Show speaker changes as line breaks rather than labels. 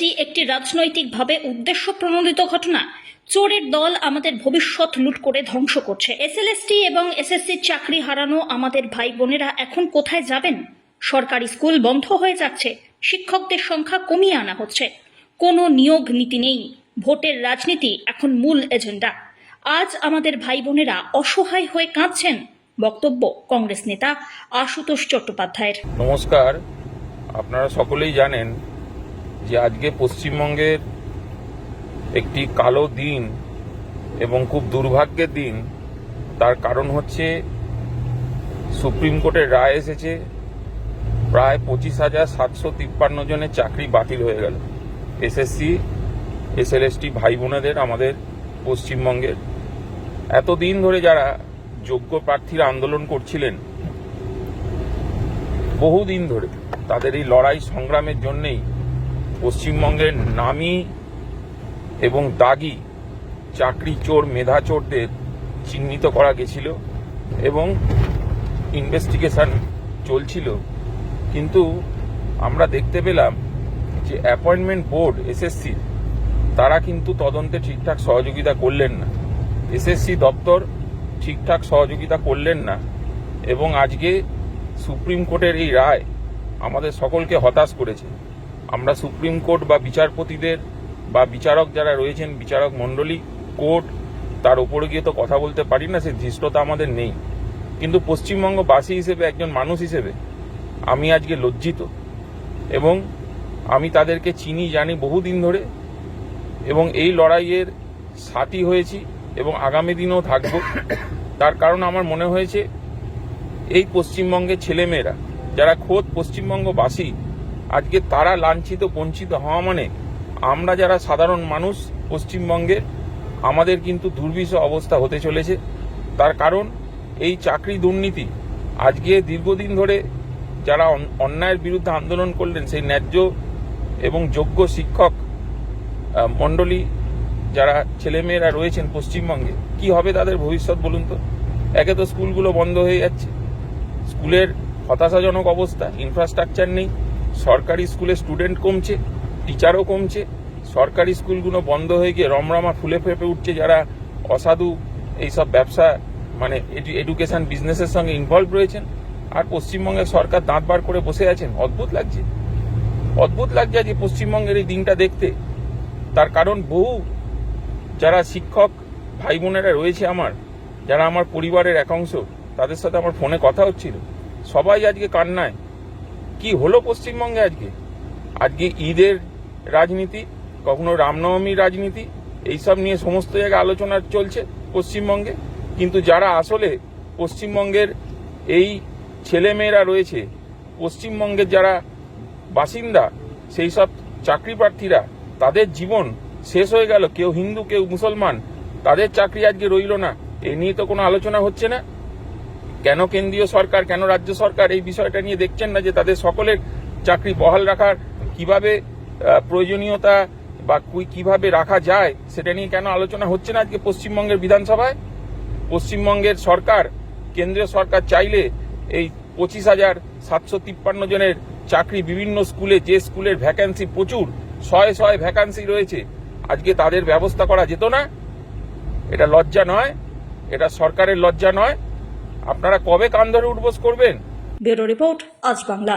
এটি একটি রাজনৈতিকভাবে উদ্দেশ্য প্রণোদিত ঘটনা। চোরের দল আমাদের ভবিষ্যৎ লুট করে ধ্বংস করছে। এসএলএসটি এবং এসএসসির চাকরি হারানো আমাদের ভাই বোনেরা এখন কোথায় যাবেন? সরকারি স্কুল বন্ধ হয়ে যাচ্ছে। শিক্ষকদের সংখ্যা কমিয়ে আনা হচ্ছে। কোনো নিয়োগ নীতি নেই। ভোটের রাজনীতি এখন মূল এজেন্ডা। আজ আমাদের ভাই বোনেরা অসহায় হয়ে কাঁদছেন। বক্তব্য কংগ্রেস নেতা আশুতোষ চট্টোপাধ্যায়ের।
নমস্কার। আপনারা সকলেই জানেন যে আজকে পশ্চিমবঙ্গের একটি কালো দিন এবং খুব দুর্ভাগ্যের দিন, তার কারণ হচ্ছে সুপ্রিম কোর্টের রায় এসেছে, প্রায় পঁচিশ হাজার সাতশো তিপ্পান্ন জনের চাকরি বাতিল হয়ে গেল। এসএসসি, এসএলএসটি ভাই বোনেদের আমাদের পশ্চিমবঙ্গের। এতদিন ধরে যারা যোগ্য প্রার্থীরা আন্দোলন করছিলেন, বহুদিন ধরে তাদের এই লড়াই সংগ্রামের জন্যেই পশ্চিমবঙ্গের নামি এবং দাগি চাকরি চোর, মেধা চোরদের চিহ্নিত করা গেছিল এবং ইনভেস্টিগেশন চলছিল। কিন্তু আমরা দেখতে পেলাম যে অ্যাপয়েন্টমেন্ট বোর্ড এসএসসি তারা কিন্তু তদন্তে ঠিকঠাক সহযোগিতা করলেন না। এসএসসি দপ্তর ঠিকঠাক সহযোগিতা করলেন না এবং আজকে সুপ্রিম কোর্টের এই রায় আমাদের সকলকে হতাশ করেছে। আমরা সুপ্রিম কোর্ট বা বিচারপতিদের বা বিচারক যারা রয়েছেন, বিচারক মণ্ডলী, কোর্ট, তার উপরে গিয়ে তো কথা বলতে পারি না, সে ধৃষ্টতা আমাদের নেই। কিন্তু পশ্চিমবঙ্গবাসী হিসেবে, একজন মানুষ হিসেবে আমি আজকে লজ্জিত এবং আমি তাদেরকে চিনি, জানি বহুদিন ধরে এবং এই লড়াইয়ের সাথী হয়েছি এবং আগামী দিনেও থাকব। তার কারণ আমার মনে হয়েছে, এই পশ্চিমবঙ্গের ছেলেমেয়েরা, যারা খোদ পশ্চিমবঙ্গবাসী আজকে তারা লাঞ্ছিত, বঞ্চিত হওয়া মানে আমরা যারা সাধারণ মানুষ পশ্চিমবঙ্গের আমাদের কিন্তু দুর্বিষ অবস্থা হতে চলেছে। তার কারণ, এই চাকরি দুর্নীতি আজকে দীর্ঘদিন ধরে যারা অন্যায়ের বিরুদ্ধে আন্দোলন করলেন, সেই ন্যায্য এবং যোগ্য শিক্ষক মণ্ডলী যারা ছেলেমেয়েরা রয়েছেন পশ্চিমবঙ্গে, কি হবে তাদের ভবিষ্যৎ বলুন তো? একে তো স্কুলগুলো বন্ধ হয়ে যাচ্ছে। স্কুলের হতাশাজনক অবস্থা ইনফ্রাস্ট্রাকচার নেই। সরকারি স্কুলে স্টুডেন্ট কমছে টিচারও কমছে, সরকারি স্কুলগুলো বন্ধ হয়ে গিয়ে রমরমা ফুলে ফেপে উঠছে যারা অসাধু এইসব ব্যবসা মানে এডুকেশন বিজনেসের সঙ্গে ইনভলভ রয়েছেন। আর পশ্চিমবঙ্গের সরকার দাঁত বার করে বসে আছেন। অদ্ভুত লাগছে। অদ্ভুত লাগছে যে পশ্চিমবঙ্গের এই দিনটা দেখতে। তার কারণ বহু, যারা শিক্ষক ভাই বোনেরা রয়েছে আমার, যারা আমার পরিবারের একাংশ, তাদের সাথে আমার ফোনে কথা হচ্ছিল। সবাই আজকে কান্নায়। কি হলো পশ্চিমবঙ্গে আজকে? আজকে ঈদের রাজনীতি, কখনো রামনবমীর রাজনীতি, এইসব নিয়ে সমস্ত জায়গায় আলোচনা চলছে পশ্চিমবঙ্গে। কিন্তু যারা আসলে পশ্চিমবঙ্গের এই ছেলেমেয়েরা রয়েছে, পশ্চিমবঙ্গের যারা বাসিন্দা, সেই সব চাকরি প্রার্থীরা, তাদের জীবন শেষ হয়ে গেল। কেউ হিন্দু, কেউ মুসলমান, তাদের চাকরি আজকে রইল না। এ নিয়ে তো কোনো আলোচনা হচ্ছে না। কেন কেন্দ্রীয় সরকার, কেন রাজ্য সরকার এই বিষয়টা নিয়ে দেখছেন না যে তাদের সকলের চাকরি বহাল রাখার কীভাবে প্রয়োজনীয়তা বা কীভাবে রাখা যায় সেটা নিয়ে কেন আলোচনা হচ্ছে না আজকে পশ্চিমবঙ্গের বিধানসভায়? পশ্চিমবঙ্গের সরকার, কেন্দ্রীয় সরকার চাইলে এই পঁচিশ হাজার সাতশো তিপ্পান্ন জনের চাকরি বিভিন্ন স্কুলে, যে স্কুলের ভ্যাকান্সি প্রচুর, শয়ে শয়ে ভ্যাকান্সি রয়েছে, আজকে তাদের ব্যবস্থা করা যেত না। এটা লজ্জা নয়, এটা সরকারের লজ্জা নয়। আপনারা কবে কান ধরে উঠবোস করবেন?
ব্যুরো রিপোর্ট আজ বাংলা।